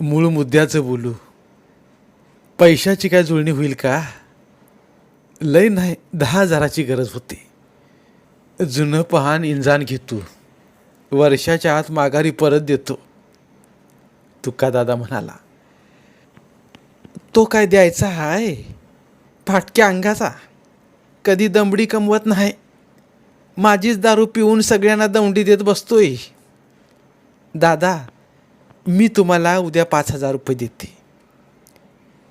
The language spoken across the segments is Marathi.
मूळ मुद्द्याचं बोलू. पैशाची काय जुळणी होईल का? लय नाही दहा हजाराची गरज होती. जुनं पहान इंजान घेतो. वर्षाच्या आत माघारी परत देतो. तुका दादा म्हणाला तो काय द्यायचा हाय? फाटक्या अंगाचा. कधी दमडी कमवत नाही. माझीच दारू पिऊन सगळ्यांना दमडी देत बसतोय. दादा मी तुम्हाला उद्या पाच हजार रुपये देते.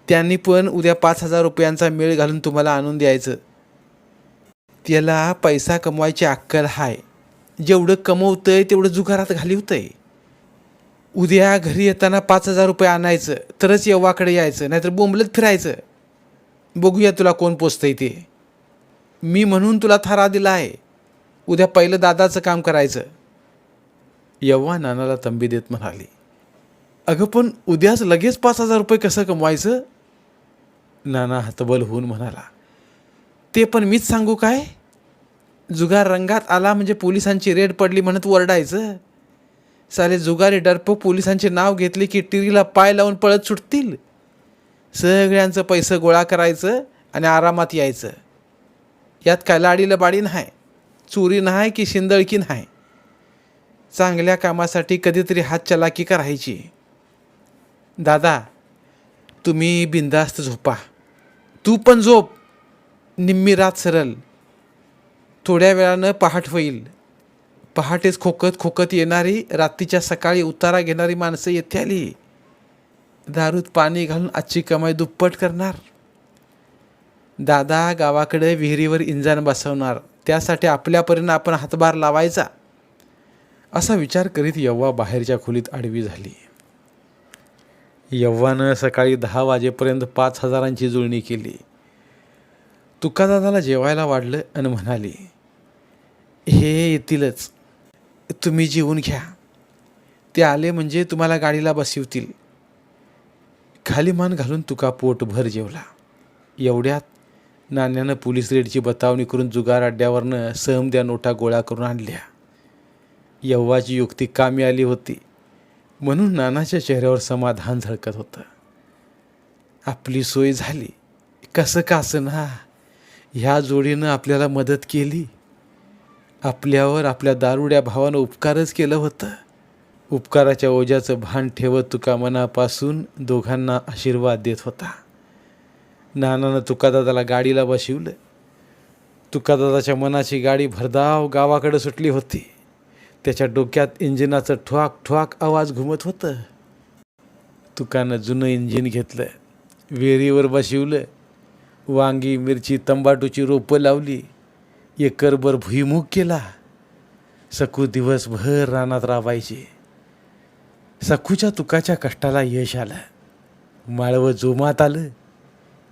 त्यांनी पण उद्या पाच हजार रुपयांचा मेळ घालून तुम्हाला आणून द्यायचं. त्याला पैसा कमवायची अक्कल हाय. जेवढं कमवतंय तेवढं जुगारात घालिवतंय. उद्या घरी येताना पाच हजार रुपये आणायचं तरच यव्वाकडे यायचं नाहीतर बोंबलत फिरायचं. बघूया तुला कोण पोचतंय ते. मी म्हणून तुला थारा दिला आहे उद्या पहिलं दादाचं काम करायचं. यव्वा नानाला तंबी देत म्हणाली. अगं पण उद्याच लगेच पाच हजार रुपये कसं कमवायचं? नाना हतबल होऊन म्हणाला. ते पण मीच सांगू काय? जुगार रंगात आला म्हणजे पोलिसांची रेड पडली म्हणत ओरडायचं. साले जुगारी डरपोक पोलिसांचे नाव घेतले की टिरीला पाय लावून पळत सुटतील. सगळ्यांचं पैसं गोळा करायचं आणि आरामात यायचं. यात काय लाडीला बाडी नाही चोरी नाही की शिंदळकी नाही. चांगल्या कामासाठी कधीतरी हात चलाकी करायची. दादा तुम्ही बिंदास्त झोपा. तू पण झोप. निम्मी रात सरल. थोड्या वेळानं पहाट होईल. पहाटेच खोकत खोकत येणारी रात्रीच्या सकाळी उतारा घेणारी माणसं येथे आली. दारूत पाणी घालून आजची कमाई दुप्पट करणार. दादा गावाकडे विहिरीवर इंजन बसवणार. त्यासाठी आपल्यापर्यंत आपण हातभार लावायचा. असा विचार करीत यव्वा बाहेरच्या खोलीत आडवी झाली. यव्वानं सकाळी दहा वाजेपर्यंत पाच हजारांची जुळणी केली. तुकादादाला जेवायला वाढलं आणि म्हणाली हे येतीलच. तुम्ही जेवून घ्या. ते आले म्हणजे तुम्हाला गाडीला बसवतील. खाली मान घालून तुका पोटभर जेवला. एवढ्यात नाण्यानं पोलीस रेडची बतावणी करून जुगार अड्ड्यावरनं सहमद्या नोटा गोळा करून आणल्या. यव्वाची युक्ती कामी आली होती. म्हणून नानाच्या चेहऱ्यावर समाधान झळकत होतं. आपली सोय झाली. कसं का ना ह्या जोडीनं आपल्याला मदत केली. आपल्यावर आपल्या दारुड्या भावानं उपकारच केलं होतं. उपकाराच्या ओझ्याचं भान ठेवत तुका मनापासून दोघांना आशीर्वाद देत होता. नानानं तुकादादाला गाडीला बसवलं. तुकादादाच्या मनाची गाडी भरधाव गावाकडे सुटली होती. त्याच्या डोक्यात इंजिनाचं ठोक ठोक आवाज घुमत होतं. तुकानं जुनं इंजिन घेतलं विहिरीवर बसवलं वांगी मिरची तंबाटूची रोपं लावली एकरभर भुईमुग केला. सकू दिवसभर रानात राबायचे. सखूच्या तुकाच्या कष्टाला यश आलं. माळवं जोमात आलं.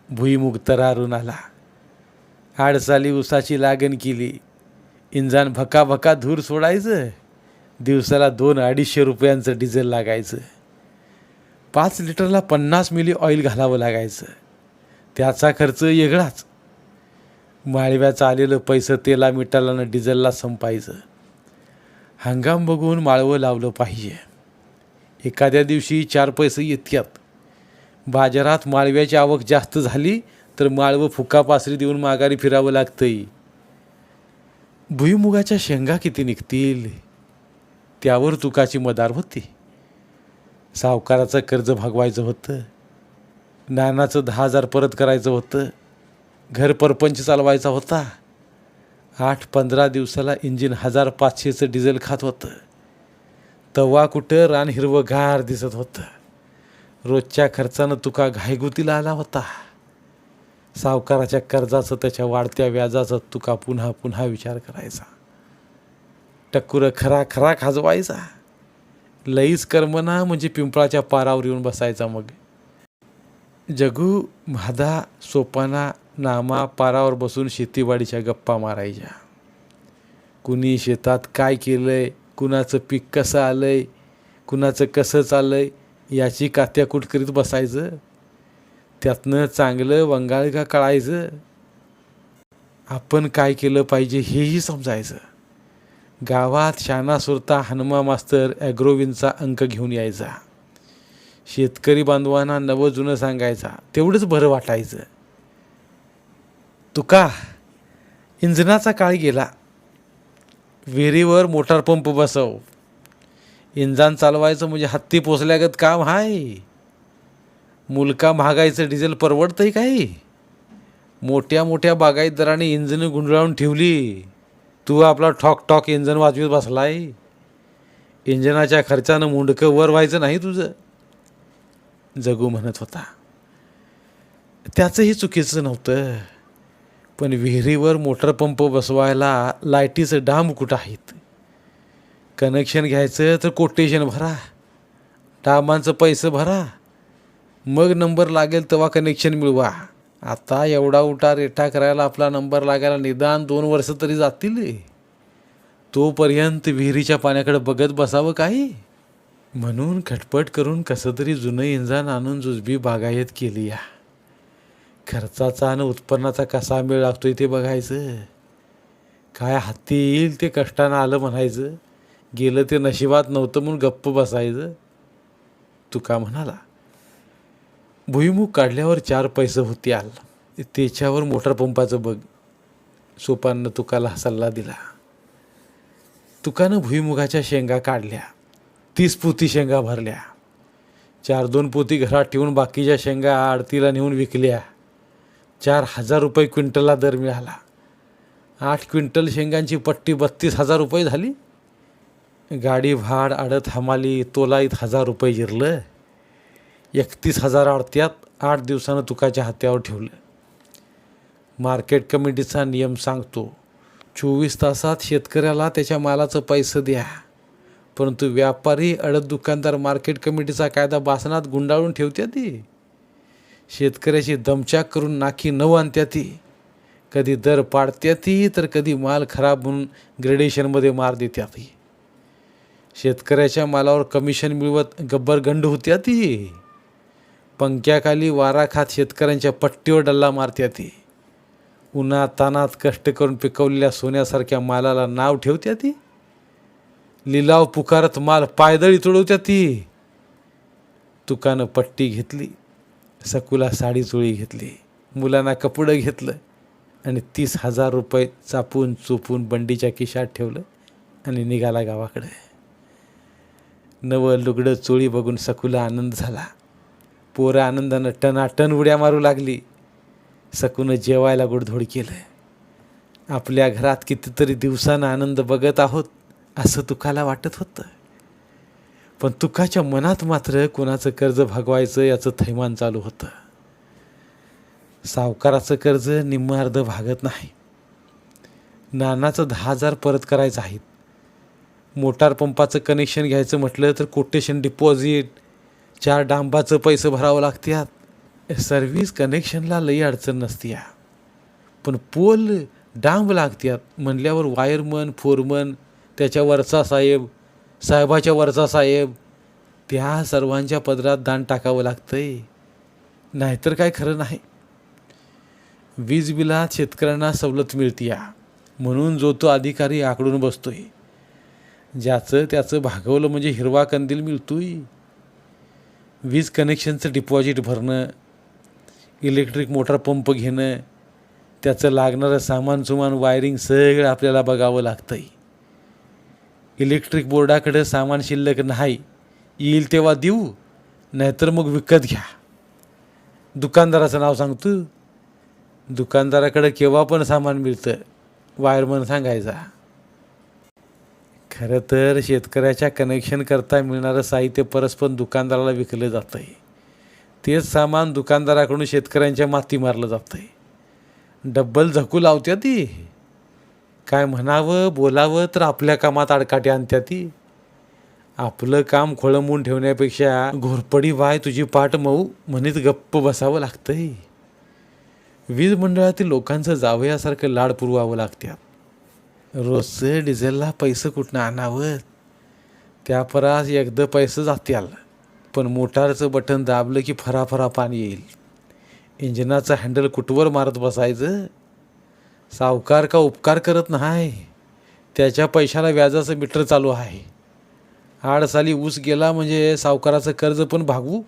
भुईमुग तरारून आला. आडसाली उसाची लागण केली. इंजान भका भका धूर सोडायचं. दिवसाला दोन अडीचशे रुपयांचं डिझेल लागायचं. पाच लिटरला पन्नास मिली ऑइल घालावं लागायचं. त्याचा खर्च वेगळाच माळव्याचं आलेलं पैसं तेला मिठाला न डिझेलला संपायचं. हंगाम बघून माळवं लावलं पाहिजे. एखाद्या दिवशी चार पैसे येत्यात. बाजारात माळव्याची आवक जास्त झाली तर माळवं फुका पासरी देऊन माघारी फिरावं लागतंय. भुईमुगाच्या शेंगा किती निघतील? त्यावर तुकाची मदार होती. सावकाराचं कर्ज भागवायचं होतं. नानाचं दहा हजार परत करायचं होतं. घर परपंच चालवायचा होता. आठ पंधरा दिवसाला इंजिन हजार पाचशेचं डिझेल खात होतं. तवा कुठं रान हिरवंगार दिसत होतं. रोजच्या खर्चानं तुका घायगुतीला आला होता. सावकाराच्या कर्जाचं त्याच्या वाढत्या व्याजाचा तुका पुन्हा पुन्हा विचार करायचा. टक्कुरं खरा खरा खाजवायचा. लईच कर्मना म्हणजे पिंपळाच्या पारावर येऊन बसायचा मग. जगू म्हादा सोपाना नामा पारावर बसून शेतीवाडीच्या गप्पा मारायच्या. कुणी शेतात काय केलंय कुणाचं पीक कसं आलंय कुणाचं कसं चाललंय याची कात्याकूट करीत बसायचं? त्यातनं चांगलं वंगाळ का कळायचं? आपण काय केलं पाहिजे हेही समजायचं. गावात शाना सुरता हनुमा मास्तर ॲग्रोविनचा अंक घेऊन यायचा. शेतकरी बांधवांना नवं जुनं सांगायचा. तेवढंच बरं वाटायचं. तुका इंजनाचा काळ गेला. विहिरीवर मोटार पंप बसव. इंजन चालवायचं म्हणजे हत्ती पोचल्यागत काम हाय. मुलका महागायचं डिझेल परवडतंय काही मोठ्या मोठ्या बागायतदारांनी इंजिन गुंडाळून ठेवली. तू आपला ठॉक ठॉक इंजन वाजवीत बसलाय. इंजनाच्या खर्चानं मुंडकं वर व्हायचं नाही तुझं. जगू म्हणत होता. त्याचंही चुकीचं नव्हतं. पण विहिरीवर मोटर पंप बसवायला लाईटीचं डांब कुठं आहेत? कनेक्शन घ्यायचं तर कोटेशन भरा. डांबांचं पैसे भरा. मग नंबर लागेल तेव्हा कनेक्शन मिळवा. आता एवढा उठा रेठा करायला आपला नंबर लागायला निदान दोन वर्ष तरी जातील तोपर्यंत विहिरीच्या पाण्याकडे बघत बसावं काही? म्हणून खटपट करून कसं तरी जुनं इंजन आणून जुजबी बागायत केली या. खर्चाचा आणि उत्पन्नाचा कसा मेळ लागतोय ते बघायचं. काय हाती येईल ते कष्टानं आलं म्हणायचं. गेलं ते नशिबात नव्हतं म्हणून गप्प बसायचं. तुका म्हणाला भुईमुग काढल्यावर चार पैसे होत्याल त्याच्यावर मोटर पंपाचं बघ. सोपानं तुकाला सल्ला दिला. तुकानं भुईमुगाच्या शेंगा काढल्या. तीस पोती शेंगा भरल्या. चार दोन पोती घरात ठेवून बाकीच्या शेंगा आडतीला नेऊन विकल्या. चार हजार रुपये क्विंटलला दर मिळाला. आठ क्विंटल शेंगांची पट्टी बत्तीस हजार रुपये झाली. गाडी भाड आडत हमाली तोलाईत हजार रुपये जिरलं. एकतीस हजार आडत्यात आठ दिवसानं तुकाच्या हात्यावर ठेवलं. मार्केट कमिटीचा नियम सांगतो चोवीस तासात शेतकऱ्याला त्याच्या मालाचं पैसं द्या. परंतु व्यापारी अडत दुकानदार मार्केट कमिटीचा कायदा बासनात गुंडाळून ठेवत्या ती. शेतकऱ्याची दमचाक करून नाकी न आणत्या ती. कधी दर पाडत्या ती तर कधी माल खराब होऊन ग्रेडेशनमध्ये मार देत्या ती. शेतकऱ्याच्या मालावर कमिशन मिळवत गब्बर गंड होत्या ती. पंख्याखाली वारा खात शेतकऱ्यांच्या पट्टीवर डल्ला मारत्या ती. उन्हा तानात कष्ट करून पिकवलेल्या सोन्यासारख्या मालाला नाव ठेवत्या ती. लिलाव पुकारत माल पायदळी तुडवत्या ती. तुकानं पट्टी घेतली. सकुला साडी चोळी घेतली. मुलांना कपडं घेतलं. आणि तीस हजार रुपये चापून चुपून बंडीच्या खिशात ठेवलं आणि निघाला गावाकडे. नवं लुगडं चोळी बघून सकुला आनंद झाला. पोरं आनंदानं टनाटन उड्या मारू लागली. सकून जेवायला गोडधोड केलं आपल्या घरात कितीतरी दिवसानं आनंद बघत आहोत असं तुकाला वाटत होतं. पण तुकाच्या मनात मात्र कोणाचं कर्ज भागवायचं याचं थैमान चालू होतं. सावकाराचं कर्ज निम्म अर्ध भागत नाही. नानाचं दहा हजार परत करायचं आहेत मोटार पंपाचं कनेक्शन घ्यायचं म्हटलं तर कोटेशन डिपॉझिट चार डांबाचं पैसे भरावं लागत्यात. सर्व्हिस कनेक्शनला लई अडचण नसत्या. पण पोल डांब लागत्यात म्हणल्यावर वायरमन फोरमन त्याच्या वरचा साहेब साहेबाच्या वरचा साहेब त्या सर्वांच्या पदरात दान टाकावं लागतंय. नाहीतर काय खरं नाही. वीज बिलात शेतकऱ्यांना सवलत मिळतीया. म्हणून जो तो अधिकारी आकडून बसतोय. ज्याचं त्याचं भागवलं म्हणजे हिरवा कंदील मिळतोय. वीज कनेक्शनचं डिपॉझिट भरणं इलेक्ट्रिक मोटर पंप घेणं त्याचं लागणारं सामान सुमान वायरिंग सगळं आपल्याला बघावं लागतं आहे इलेक्ट्रिक बोर्डाकडं सामान शिल्लक नाही. येईल तेव्हा देऊ नाहीतर मग विकत घ्या. दुकानदाराचं नाव सांगतो. दुकानदाराकडं केव्हा पण सामान मिळतं. वायरमन सांगायचा. खरं तर शेतकऱ्याच्या कनेक्शन करता मिळणारं साहित्य परस्पर दुकानदाराला विकलं जातं आहे तेच सामान दुकानदाराकडून शेतकऱ्यांच्या माती मारलं जातं आहे डब्बल झकू लावत्या ती. काय म्हणावं बोलावं तर आपल्या कामात आडकाठी आणत्या ती. आपलं काम खोळंबून ठेवण्यापेक्षा घोरपडी वाय तुझी पाठ मऊ म्हणीत गप्प बसावं लागतंय. वीज मंडळातील लोकांचं जावयासारखं लाड पुरवावं लागत्यात. रोजचं डिझेलला पैसे कुठनं आणावं? त्या परास एकदा पैसे जात्याल. पण मोटारचं बटन दाबलं की फराफरा पाणी येईल. इंजिनाचं हँडल कुठवर मारत बसायचं? सावकार का उपकार करत नाही? त्याच्या पैशाला व्याजाचं मीटर चालू आहे. आड साली ऊस गेला म्हणजे सावकाराचं कर्ज पण भागवू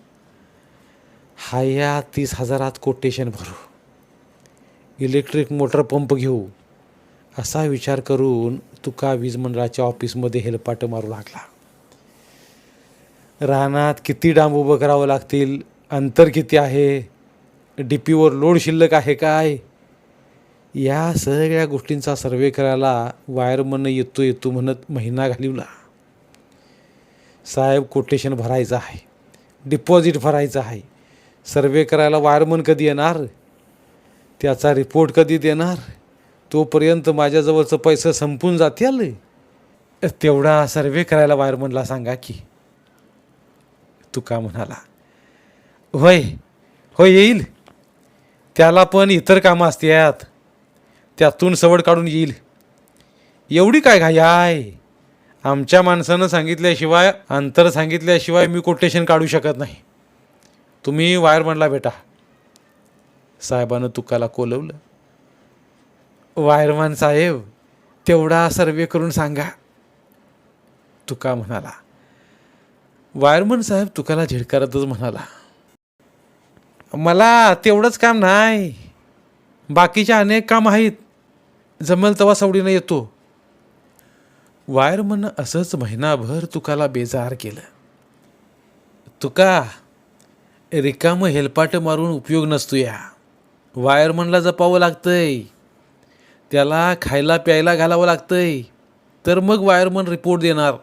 हाया तीस हजारात कोटेशन भरू. इलेक्ट्रिक मोटर पंप घेऊ. असा विचार करून तुका वीज मंडळाच्या ऑफिसमध्ये हेलपाट मारू लागला. रानात किती डांब उभं करावं लागतील? अंतर किती आहे? डी पीवर लोड शिल्लक आहे काय? या सगळ्या गोष्टींचा सर्वे करायला वायरमन येतो येतो म्हणत महिना घालवला. साहेब कोटेशन भरायचं आहे. डिपॉझिट भरायचं आहे. सर्वे करायला वायरमन कधी येणार? त्याचा रिपोर्ट कधी देणार? तोपर्यंत माझ्याजवळचं पैसे संपून जातील तेवढा सर्वे करायला वायरमनला सांगा की. तू का म्हणाला? होय होय येईल. त्याला पण इतर कामं असतात त्यातून सवड काढून येईल. एवढी काय घाई आहे? आमच्या माणसानं सांगितल्याशिवाय अंतर सांगितल्याशिवाय मी कोटेशन काढू शकत नाही. तुम्ही वायरमनला भेटा. साहेबानं तुकाला कोलवलं. वायरमन साहेब तेवढा सर्वे करून सांगा. तुका म्हणाला. वायरमन साहेब तुकाला झिडकारतच म्हणाला. मला तेवढंच काम नाही. बाकीचे अनेक काम आहेत. जमल तवा सवडीनं येतो. वायरमन असंच महिनाभर तुकाला बेजार केलं. तुका रिकामं हेलपाट मारून उपयोग नसतो या वायरमनला जपावं लागतंय. त्याला खायला प्यायला घालावं लागतंय. तर मग वायरमन रिपोर्ट देणार.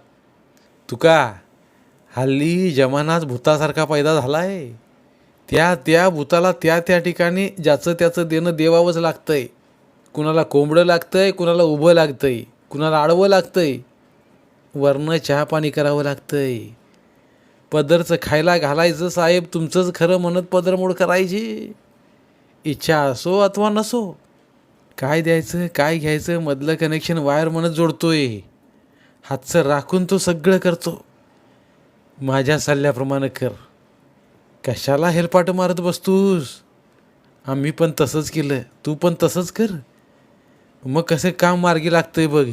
तुका हल्ली जमानाच भूतासारखा पैदा झाला आहे त्या त्या भूताला त्या त्या ठिकाणी ज्याचं त्याचं देणं देवावंच लागतंय. कुणाला कोंबडं लागतंय कुणाला उभं लागतंय कुणाला आडवं लागतंय. वरनं चहा पाणी करावं लागतंय. पदरचं खायला घालायचं साहेब तुमचंच खरं म्हणत पदरमोड करायची. इच्छा असो अथवा नसो काय द्यायचं काय घ्यायचं मधलं कनेक्शन वायर म्हणत जोडतोय. हातचं राखून तो सगळं करतो. माझ्या सल्ल्याप्रमाणे कर. कशाला हेलपाट मारत बसतोस? आम्ही पण तसंच केलं. तू पण तसंच कर. मग कसं काम मार्गी लागतंय बघ.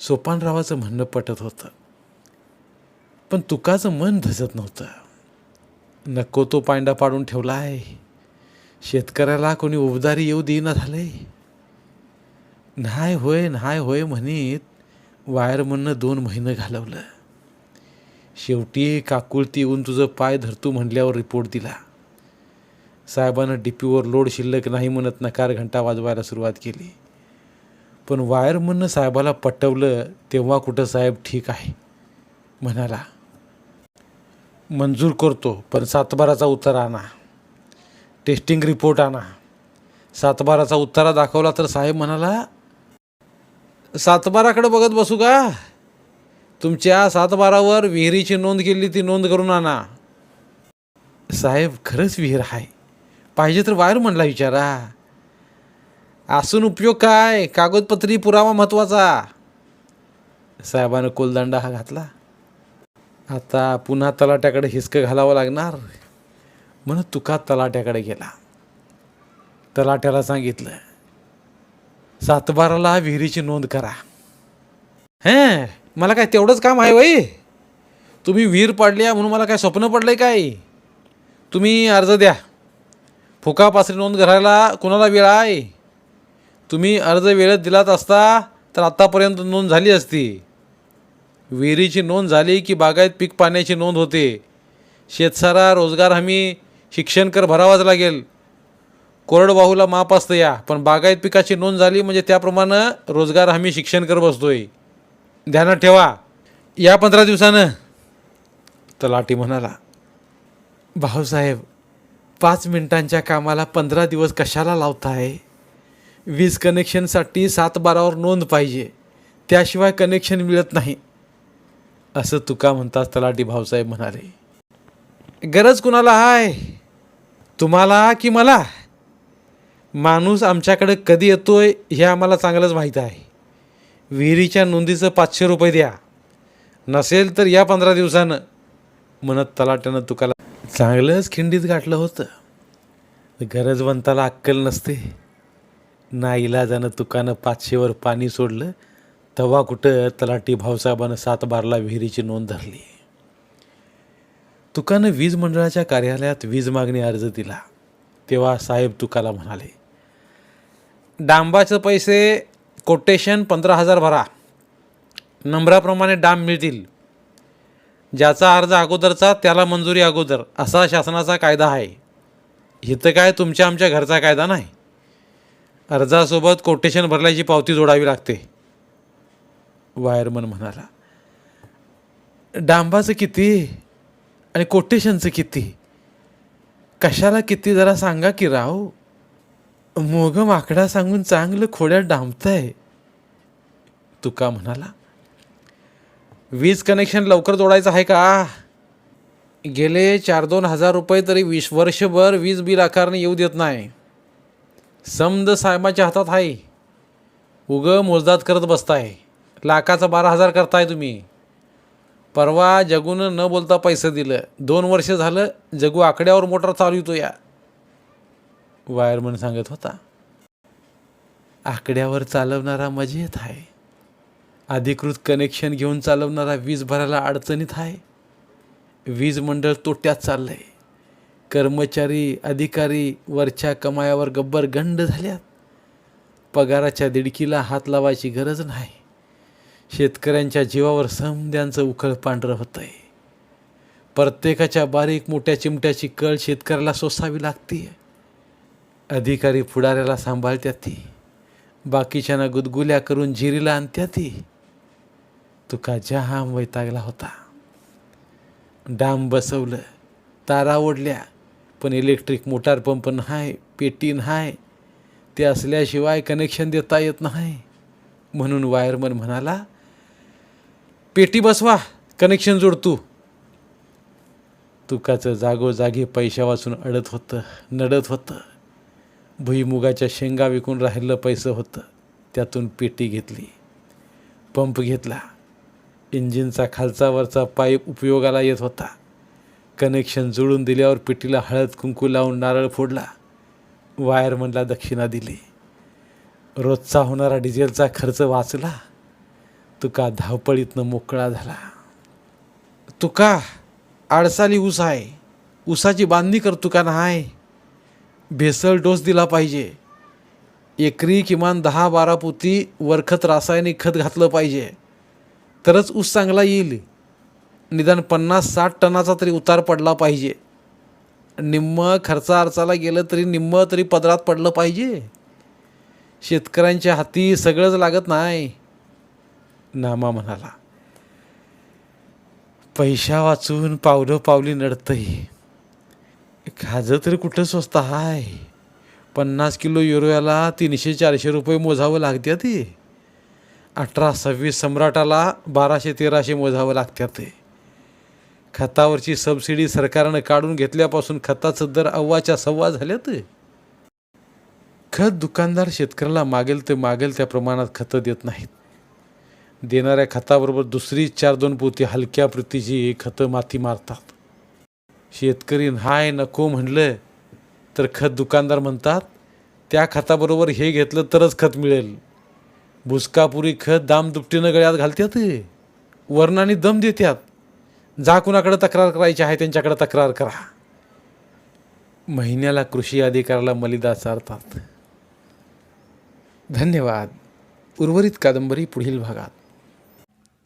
सोपानरावाचं म्हणणं पटत होतं. पण तुकाचं मन धसत नव्हतं. नको तो पांडा पाडून ठेवला आहे शेतकऱ्याला कोणी उबदारी येऊ देईना झाले नाही होय नाही होय म्हणीत वायरमननं दोन महिने घालवलं. शेवटी काकुळती येऊन तुझं पाय धरतो म्हणल्यावर रिपोर्ट दिला. साहेबानं डीपीवर लोड शिल्लक नाही म्हणत नकार घंटा वाजवायला सुरुवात केली. पण वायरमननं साहेबाला पटवलं तेव्हा कुठं साहेब ठीक आहे? म्हणाला मंजूर करतो पण सातबाराचा उतर आणा. टेस्टिंग रिपोर्ट आणा. सातबाराचा उत्तरा दाखवला तर साहेब म्हणाला सातबाराकडे बघत बसू का? तुमच्या सातबारावर विहिरीची नोंद केली ती नोंद करून आणा. साहेब खरंच विहीर आहे. पाहिजे तर वायर म्हणला विचारा. असून उपयोग काय? कागदपत्री पुरावा महत्त्वाचा साहेबानं कोलदंडा हा घातला. आता पुन्हा तलाट्याकडे हिसकं घालावं लागणार. म्हणून तुका तलाट्याकडे गेला. तलाट्याला सांगितलं सातबाराला विहिरीची नोंद करा. हं मला काय तेवढंच काम आहे वय तुम्ही विहीर पाडली आहे म्हणून मला काय स्वप्न पडलंय काय? तुम्ही अर्ज द्या. फुकापासरी नोंद करायला कोणाला वेळ आहे? तुम्ही अर्ज वेळेत दिलात असता तर आत्तापर्यंत नोंद झाली असती. विहिरीची नोंद झाली की बागायत पीक पाण्याची नोंद होते. शेतसारा रोजगार हमी शिक्षण कर भरावाच लागेल. कोरडवाहूला माप असतं या. पण बागायत पिकाची नोंद झाली म्हणजे त्याप्रमाणे रोजगार हमी शिक्षण कर बसतोय. ध्यानात ठेवा. या पंधरा दिवसानं. तलाठी म्हणाला भाऊसाहेब पाच मिनिटांच्या कामाला पंधरा दिवस कशाला लावताय? वीज कनेक्शनसाठी सात बारावर नोंद पाहिजे. त्याशिवाय कनेक्शन मिळत नाही. असं तुका म्हणताच तलाठी भाऊसाहेब म्हणाले गरज कुणाला आहे तुम्हाला की मला? माणूस आमच्याकडे कधी येतोय हे आम्हाला चांगलंच माहीत आहे. विहिरीच्या नोंदीचं पाचशे रुपये द्या. नसेल तर या पंधरा दिवसानं. म्हणत तलाट्यानं तुकाला चांगलंच खिंडीत गाठलं होतं. गरजवंताला अक्कल नसते. ना इलाजानं तुकानं पाचशेवर पाणी सोडलं तेव्हा कुठं तलाटी भाऊसाहेबानं सात बारला विहिरीची नोंद धरली. तुकानं वीज मंडळाच्या कार्यालयात वीज मागणी अर्ज दिला. तेव्हा साहेब तुकाला म्हणाले डांबाचे पैसे कोटेशन पंधरा हजार भरा. नंबराप्रमाणे डांब मिळतील. ज्याचा अर्ज अगोदरचा त्याला मंजुरी अगोदर. असा शासनाचा कायदा आहे. इथं काय तुमच्या आमच्या घरचा कायदा नाही? अर्जासोबत कोटेशन भरल्याची पावती जोडावी लागते. वायरमन म्हणाला डांबाचं किती? आणि कोटेशनचं किती? कशाला किती? जरा सांगा की राव मोग माकडा सांगून चांगलं खोड्यात डांबताय. तुका म्हणाला वीज कनेक्शन लवकर जोडायचं आहे का? गेले चार दोन हजार रुपये तरी वीस वर्षभर वीज बिल आकारणे येऊ देत नाही. समद साहेबाच्या हातात आहे. उग मोजदात करत बसताय. लाखाचा बारा हजार करताय तुम्ही. परवा जगून न बोलता पैसे दिलं. दोन वर्ष झालं जगू आकड्यावर मोटर चालवितो या. वायरमन सांगत होता आकड्यावर चालवणारा मजेत आहे. अधिकृत कनेक्शन घेऊन चालवणारा वीज भरायला अडचणीत आहे. वीज मंडळ तोट्यात चाललंय. कर्मचारी अधिकारी वरच्या कमायावर गब्बर गंड झाल्यात. पगाराच्या दिडकीला हात लावायची गरज नाही. शेतकऱ्यांच्या जीवावर समद्यांचं उखळ पांढरं होतं आहे प्रत्येकाच्या बारीक मोठ्या चिमट्याची कळ शेतकऱ्याला सोसावी लागते अधिकारी पुढाऱ्याला सांभाळत्या ती. बाकीच्यांना गुदगुल्या करून जिरीला आणत्या ती. तुका जहाम वैतागला होता. डाम बसवलं तारा ओढल्या पण इलेक्ट्रिक मोटार पंप नाही पेटी नाही ते असल्याशिवाय कनेक्शन देता येत नाही. म्हणून वायरमन म्हणाला पेटी बसवा कनेक्शन जोड तू. तुकाचं जागोजागी पैशा वाचून अडत होतं नडत होतं. भुईमुगाच्या शेंगा विकून राहिलं पैसं होतं त्यातून पेटी घेतली. पंप घेतला. इंजिनचा खालचा वरचा पाईप उपयोगाला येत होता. कनेक्शन जुळून दिल्यावर पेटीला हळद कुंकू लावून नारळ फोडला. वायरमनला दक्षिणा दिली. रोजचा होणारा डिझेलचा खर्च वाचला. तुका धावपळीतनं मोकळा झाला. तुका आडसाली ऊस आहे. ऊसाची बांधणी कर तुका नाही भेसळ डोस दिला पाहिजे. एकरी किमान दहा बारा पोती वरखत रासायनिक खत घातलं पाहिजे. तरच ऊस चांगला येईल. निदान पन्नास साठ टनाचा तरी उतार पडला पाहिजे. निम्म खर्चा अर्चाला गेलं तरी निम्म तरी पदरात पडलं पाहिजे. शेतकऱ्यांच्या हाती सगळंच लागत नाही. नामा म्हणाला. पैशा वाचून पावलं पावली नडतंय. खाजं तर कुठं स्वस्त हाय? पन्नास किलो युरोयाला तीनशे चारशे रुपये मोजावं लागते ते. अठरा सव्वीस सम्राटाला बाराशे तेराशे मोजावं लागते ते. खतावरची सबसिडी सरकारनं काढून घेतल्यापासून खताचं दर अव्वाच्या सव्वा झाल्यात. खत दुकानदार शेतकऱ्याला मागेल ते मागेल त्या प्रमाणात खतं देत नाहीत. देणाऱ्या खताबरोबर दुसरी चार दोन पोती हलक्या प्रतीची खतं माती मारतात. शेतकरी हाय नको म्हणलं तर खत दुकानदार म्हणतात त्या खताबरोबर हे घेतलं तरच खत मिळेल. भुसकापुरी खत दाम दुपटीनं गळ्यात घालतात वर्णाने दम देतात जा कुणाकडे तक्रार करायची आहे त्यांच्याकडे तक्रार करा. महिन्याला कृषी अधिकाऱ्याला मलिदा चारतात. धन्यवाद. उर्वरित कादंबरी पुढील भागात.